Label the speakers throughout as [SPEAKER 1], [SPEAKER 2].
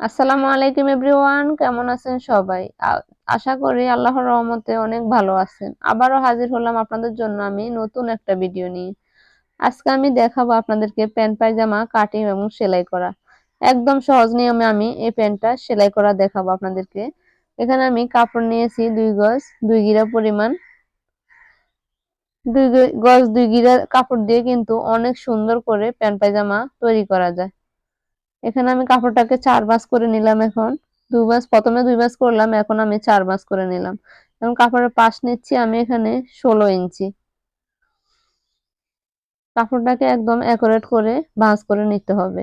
[SPEAKER 1] আসসালামু আলাইকুম এভরিওয়ান, কেমন আছেন সবাই? আশা করি আল্লাহর রহমতে অনেক ভালো আছেন। আবারও হাজির হলাম আপনাদের জন্য আমি নতুন একটা ভিডিও নিয়ে। আজকে আমি দেখাবো আপনাদেরকে প্যান্ট পায়জামা, কাটিং এবং সেলাই করা। একদম সহজ নিয়মে আমি এই প্যান্টটা সেলাই করা দেখাবো আপনাদেরকে। এখানে আমি কাপড় নিয়েছি দুই গজ, দুই গিরা পরিমাণ। দুই গজ, দুই গিরা কাপড় দিয়ে কিন্তু অনেক সুন্দর করে প্যান্ট পায়জামা তৈরি করা যায়। এখানে আমি কাপড়টাকে চার বাস করে নিলাম এখন। দুই বাস প্রথমে দুই বাস করলাম, এখন আমি চার বাস করে নিলাম। এবং কাপড়ের পাশ নিচ্ছি আমি এখানে ষোলো ইঞ্চি। কাপড়টাকে একদম অ্যাকোরেট করে ভাঁজ করে নিতে হবে।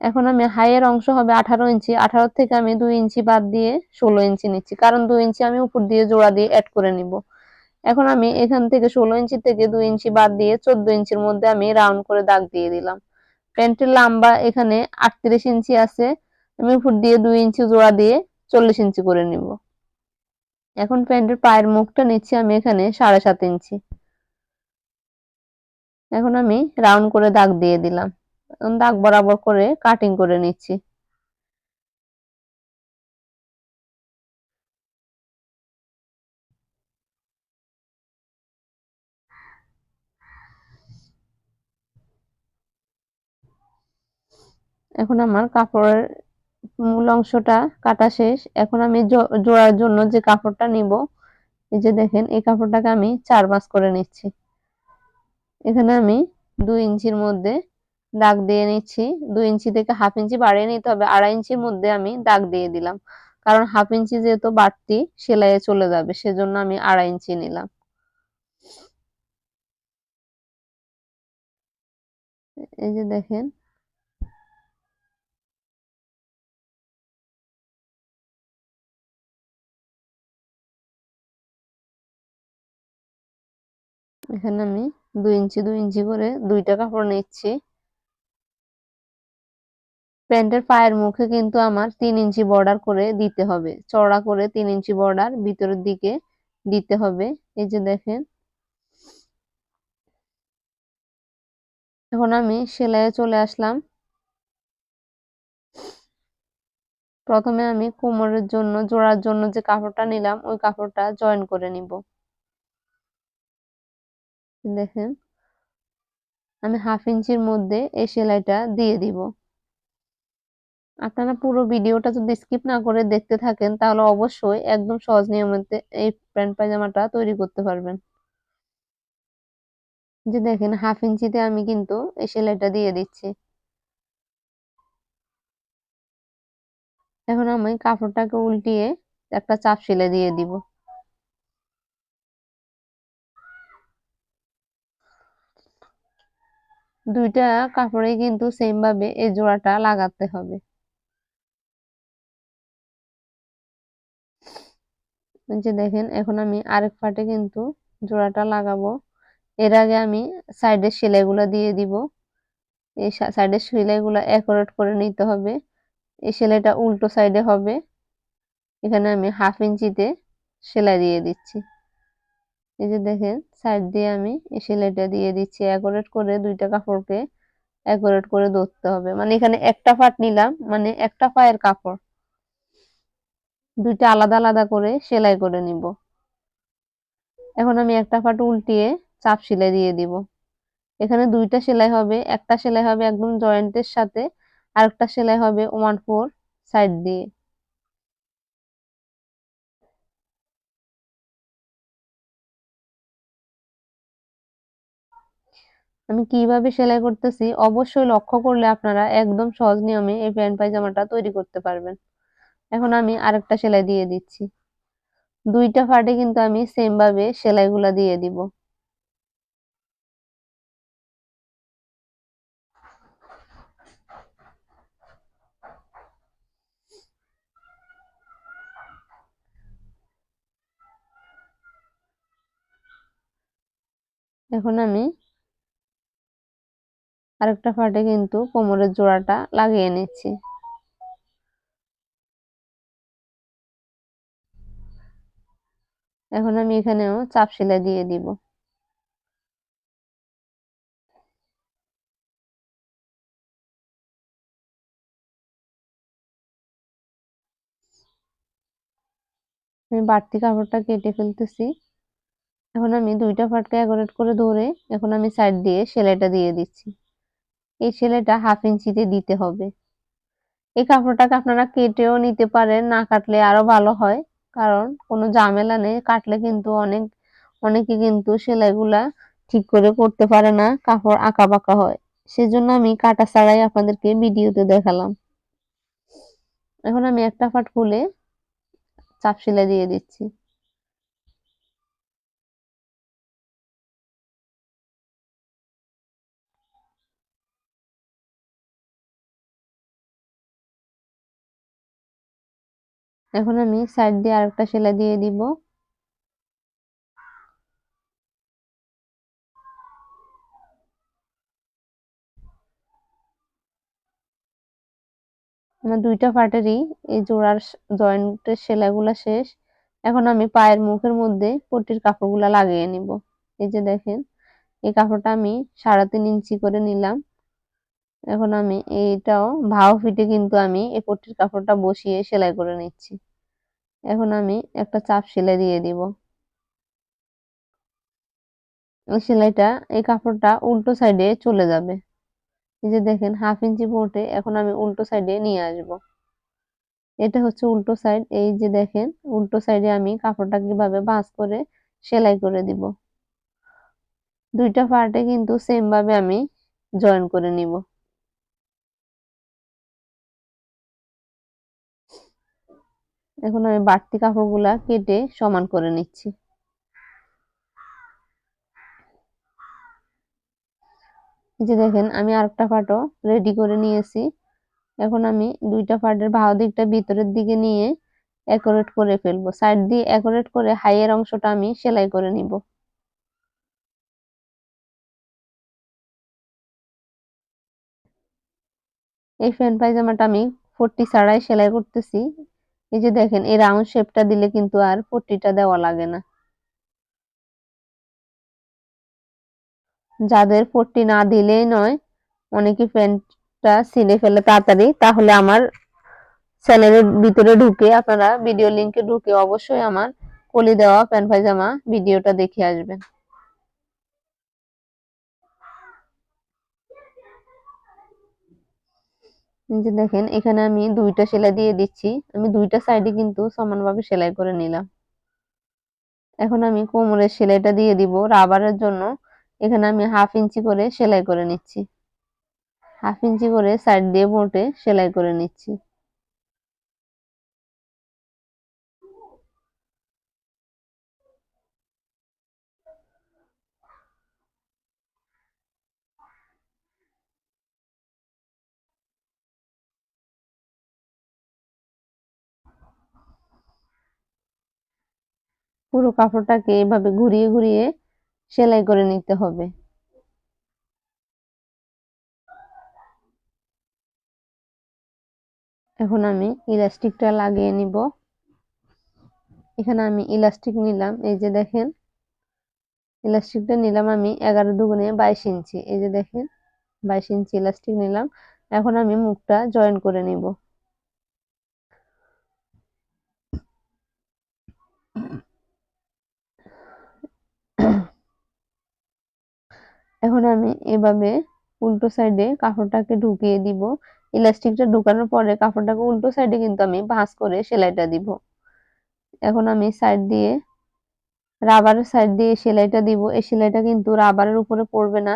[SPEAKER 1] এখন আমি হাইয়ের অংশ হবে আঠারো ইঞ্চি, আঠারো থেকে আমি দুই ইঞ্চি বাদ দিয়ে ষোলো ইঞ্চি নিচ্ছি। কারণ দুই ইঞ্চি আমি উপর দিয়ে জোড়া দিয়ে অ্যাড করে নিব। এখন আমি এখান থেকে ষোলো ইঞ্চি থেকে দুই ইঞ্চি বাদ দিয়ে চোদ্দ ইঞ্চির মধ্যে আমি রাউন্ড করে দাগ দিয়ে দিলাম। প্যান্টের লাম্বা এখানে আটত্রিশ ইঞ্চি আছে। আমি ফুট দিয়ে দুই ইঞ্চি জোড়া দিয়ে চল্লিশ ইঞ্চি করে নিব। এখন প্যান্টের পায়ের মুখটা নিচ্ছি আমি এখানে সাড়ে সাত ইঞ্চি। এখন আমি রাউন্ড করে দাগ দিয়ে দিলাম। দাগ বরাবর করে কাটিং করে নিচ্ছি। এখন আমার কাপড়ের মূল অংশটা কাটা শেষ। এখন আমি জোড়ার জন্য যে কাপড়টা নিব, এই যে দেখেন, এই কাপড়টাকে আমি চার মাস করে নিচ্ছি। এখানে আমি দুই ইঞ্চির মধ্যে দাগ দিয়ে নিচ্ছি। দুই ইঞ্চি থেকে হাফ ইঞ্চি বাড়িয়ে নিতে হবে। আড়াই ইঞ্চির মধ্যে আমি দাগ দিয়ে দিলাম। কারণ হাফ ইঞ্চি যেহেতু বাড়তি, সেলাইয়ে চলে যাবে। সেজন্য আমি আড়াই ইঞ্চি নিলাম। এই যে দেখেন এখানে আমি দুই ইঞ্চি দুই ইঞ্চি করে দুইটা কাপড় নিচ্ছি। প্যান্টের পায়ের মুখে কিন্তু আমার তিন ইঞ্চি বর্ডার করে দিতে হবে। চড়া করে তিন ইঞ্চি বর্ডার ভিতরের দিকে দিতে হবে। এই যে দেখেন। এখন আমি সেলাইয়ে চলে আসলাম। প্রথমে আমি কোমরের জন্য, জোড়ার জন্য যে কাপড়টা নিলাম, ওই কাপড়টা জয়েন করে নিব। দেখেন, আমি হাফ ইঞ্চির মধ্যে এই সেলাইটা দিয়ে দিব। আপনারা পুরো ভিডিওটা যদি স্কিপ না করে দেখতে থাকেন, তাহলে অবশ্যই একদম সহজ নিয়মতে এই প্যান্ট পায়জামাটা তৈরি করতে পারবেন। যে দেখেন, হাফ ইঞ্চিতে আমি কিন্তু এই সেলাইটা দিয়ে দিচ্ছি। এখন আমি কাপড়টাকে উল্টিয়ে একটা চাপ সেলাই দিয়ে দিব। দুইটা কাপড়ে কিন্তু সেম ভাবে এই জোড়াটা লাগাতে হবে। যে দেখেন, এখন আমি আরেক পাটে কিন্তু জোড়াটা লাগাবো। এর আগে আমি সাইডের সেলাইগুলো দিয়ে দিব। এই সাইডের সেলাইগুলো অ্যাকোরেট করে নিতে হবে। এই সেলাইটা উল্টো সাইডে হবে। এখানে আমি হাফ ইঞ্চিতে সেলাই দিয়ে দিচ্ছি। এই যে দেখেন সাইড দিয়ে আমি সেলাইটা দিয়ে দিচ্ছি অ্যাকোরেট করে দুইটা কাপড়কে অ্যাকোরেট করে ধরতে হবে। মানে এখানে একটা পাট নিলাম মানে একটা পায়ের কাপড়। দুইটা আলাদা আলাদা করে সেলাই করে নিব। এখন আমি একটা পাট উল্টিয়ে চাপ সেলাই দিয়ে দিব। এখানে দুইটা সেলাই হবে, একটা সেলাই হবে একদম জয়েন্টের সাথে আর একটা সেলাই হবে ওয়ান ফোর সাইড দিয়ে। আমি কীভাবে সেলাই করতেছি? অবশ্যই লক্ষ্য করলে আপনারা একদম সহজ নিয়মে এই প্যান্ট পায়জামাটা তৈরি করতে পারবেন। এখন আমি আরেকটা সেলাই দিয়ে দিচ্ছি। দুইটা ফাটে কিন্তু আমি সেম ভাবে সেলাইগুলা দিয়ে দিব। এখন আমি আরেকটা পার্টে কিন্তু কোমরের জোড়াটা লাগিয়ে নিচ্ছি। এখন আমি এখানেও চাপ সেলাই দিয়ে দিব। আমি বাড়তি কাপড়টা কেটে ফেলতেছি। এখন আমি দুইটা ফাটকা অ্যাগোরেট করে ধরে এখন আমি সাইড দিয়ে সেলাইটা দিয়ে দিচ্ছি। এই সেলাইটা হাফ ইঞ্চিতে দিতে হবে। এই কাপড়টাকে আপনারা কেটেও নিতে পারেন, না কাটলে আরও ভালো হয়, কারণ কোনো ঝামেলা নেই। কাটলে কিন্তু অনেক, অনেকে কিন্তু সেলাইগুলা ঠিক করে করতে পারে না, কাপড় আঁকা বাঁকা হয়। সেজন্য আমি কাটা ছাড়াই আপনাদেরকে ভিডিওতে দেখালাম। এখন আমি একটা পাট খুলে চাপ সেলাই দিয়ে দিচ্ছি। এখন আমি সাইড দিয়ে আরেকটা সেলাই দিয়ে দিব। আমার দুইটা পার্টেরই এই জোড়ার জয়েন্টের সেলাইগুলা শেষ। এখন আমি পায়ের মুখের মধ্যে পট্টির কাপড়গুলা লাগিয়ে নিব। এই যে দেখেন, এই কাপড়টা আমি সাড়ে তিন ইঞ্চি করে নিলাম। এখন আমি এইটাও, ভাও ফিটে কিন্তু আমি এই পট্টির কাপড়টা বসিয়ে সেলাই করে নিচ্ছি। এখন আমি একটা চাপ সেলাই দিয়ে দিব। সেলাইটা, এই কাপড়টা উল্টো সাইডে চলে যাবে। এই যে দেখেন, হাফ ইঞ্চি পোটে এখন আমি উল্টো সাইডে নিয়ে আসব। এটা হচ্ছে উল্টো সাইড, এই যে দেখেন, উল্টো সাইডে আমি কাপড়টা কীভাবে ভাঁজ করে সেলাই করে দিব। দুইটা পার্টে কিন্তু সেম ভাবে আমি জয়েন করে নিব। এখন আমি বাড়তি কাপড়গুলা কেটে সমান করে নিচ্ছি। যে দেখেন, আমি আরেকটা পাটও রেডি করে নিয়েছি। এখন আমি দুইটা পার্টের বাহু দিকটা ভিতরের দিকে নিয়ে অ্যাকোরেট করে ফেলব। সাইড দিয়ে অ্যাকোরেট করে হাইয়ের অংশটা আমি সেলাই করে নিব। এই ফ্যান পায়জামাটা আমি ফোরটি ছাড়াই সেলাই করতেছি। এই যে দেখেন, এই রাউন্ড শেপটা দিলে কিন্তু আর পট্টিটা দেওয়া লাগে না। যাদের পট্টি না দিলেই নয়, অনেকে প্যান্টটা ছিঁড়ে ফেলে তাড়াতাড়ি, তাহলে আমার চ্যানেলের ভিতরে ঢুকে, আপনারা ভিডিও লিংকে ঢুকে অবশ্যই আমার কলি দেওয়া প্যান্ট পায়জামা ভিডিওটা দেখে আসবেন। যে দেখেন, এখানে আমি দুইটা সেলাই দিয়ে দিচ্ছি। আমি দুইটা সাইডে কিন্তু সমানভাবে সেলাই করে নিলাম। এখন আমি কোমরের সেলাইটা দিয়ে দিব রাবারের জন্য। এখানে আমি হাফ ইঞ্চি করে সেলাই করে নিচ্ছি। হাফ ইঞ্চি করে সাইড দিয়ে বোটে সেলাই করে নিচ্ছি। পুরো কাপড়টাকে এভাবে ঘুরিয়ে ঘুরিয়ে সেলাই করে নিতে হবে। এখন আমি ইলাস্টিকটা লাগিয়ে নিব। এখানে আমি ইলাস্টিক নিলাম, এই যে দেখেন। ইলাস্টিকটা নিলাম আমি এগারো দুগুণে বাইশ ইঞ্চি, এই যে দেখেন, বাইশ ইঞ্চি ইলাস্টিক নিলাম। এখন আমি মুখটা জয়েন করে নিব। এখন আমি এভাবে উল্টো সাইডে কাপড়টাকে ঢুকিয়ে দিব। ইলাস্টিকটা ঢুকানোর পরে কাপড়টাকে উল্টো সাইডে কিন্তু আমি ভাঁজ করে সেলাইটা দিব। এখন আমি সাইড দিয়ে রাবারের সাইড দিয়ে সেলাইটা দিব। এই সেলাইটা কিন্তু রাবারের উপরে পড়বে না।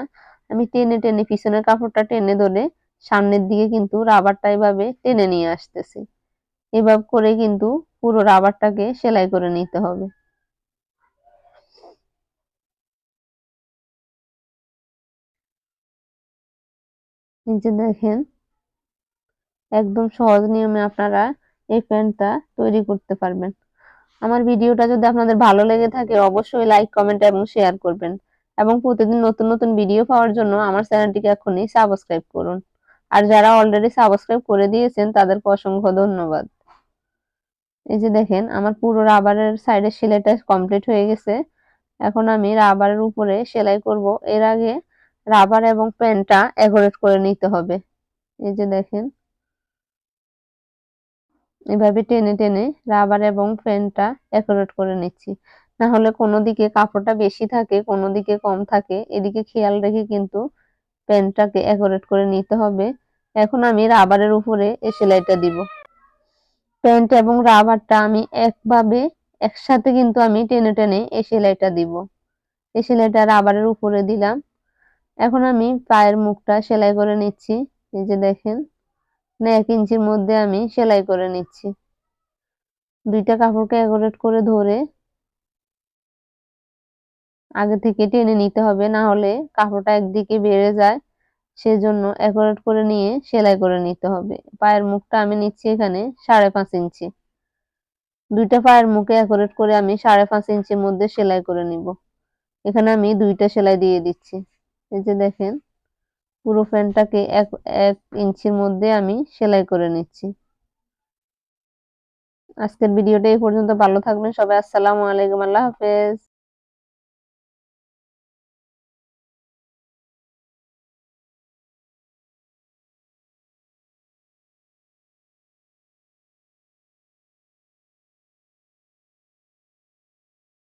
[SPEAKER 1] আমি টেনে টেনে পিছনের কাপড়টা টেনে ধরে সামনের দিকে কিন্তু রাবারটা এভাবে টেনে নিয়ে আসতেছি। এভাবে করে কিন্তু পুরো রাবারটাকে সেলাই করে নিতে হবে। নিচে দেখেন, একদম সহজ নিয়মে আপনারা এই প্যান্টটা তৈরি করতে পারবেন। আমার ভিডিওটা যদি আপনাদের ভালো লেগে থাকে, অবশ্যই লাইক, কমেন্ট এবং শেয়ার করবেন। এবং প্রতিদিন নতুন নতুন ভিডিও পাওয়ার জন্য আমার চ্যানেলটিকে এখনই সাবস্ক্রাইব করুন। আর যারা অলরেডি সাবস্ক্রাইব করে দিয়েছেন, তাদেরকে অসংখ্য ধন্যবাদ। এই যে দেখেন, আমার পুরো রাবারের সাইডের সেলাইটা কমপ্লিট হয়ে গেছে। এখন আমি রাবারের উপরে সেলাই করব। এর আগে রাবার এবং প্যান্টটা অ্যাকোরেট করে নিতে হবে। এই যে দেখেন। এভাবে টেনে টেনে রাবার এবং ফ্যানটা অ্যাকুরেট করে নিচ্ছি। না হলে কোনো দিকে কাপড়টা বেশি থাকে, কোনো দিকে কম থাকে, এদিকে খেয়াল রেখে কিন্তু প্যান্টটাকে অ্যাকুরেট করে নিতে হবে। এখন আমি রাবারের উপরে এই সেলাইটা দিব। প্যান্ট এবং রাবারটা আমি একভাবে, একসাথে কিন্তু আমি টেনে টেনে এই সেলাইটা দিব। এই সেলাইটা রাবারের উপরে দিলাম। এখন আমি পায়ের মুখটা সেলাই করে নিচ্ছি। এই যে দেখেন না এক ইঞ্চির মধ্যে আমি সেলাই করে নিচ্ছি। দুইটা কাপড়কে অ্যাকুরেট করে ধরে আগে থেকে টেনে নিতে হবে, না হলে কাপড়টা একদিকে বেড়ে যায়। সেজন্য অ্যাকুরেট করে নিয়ে সেলাই করে নিতে হবে। পায়ের মুখটা আমি নিচ্ছি এখানে সাড়ে পাঁচ ইঞ্চি। দুইটা পায়ের মুখে অ্যাকুরেট করে আমি সাড়ে পাঁচ ইঞ্চির মধ্যে সেলাই করে নিব। এখানে আমি দুইটা সেলাই দিয়ে দিচ্ছি। এই যে দেখেন, পুরো প্যান্টটাকে এক এক ইঞ্চির মধ্যে আমি সেলাই করে নিচ্ছি। আজকের ভিডিওটা এই পর্যন্ত, ভালো থাকবেন সবাই, আসসালামু আলাইকুম, আল্লাহ হাফেজ।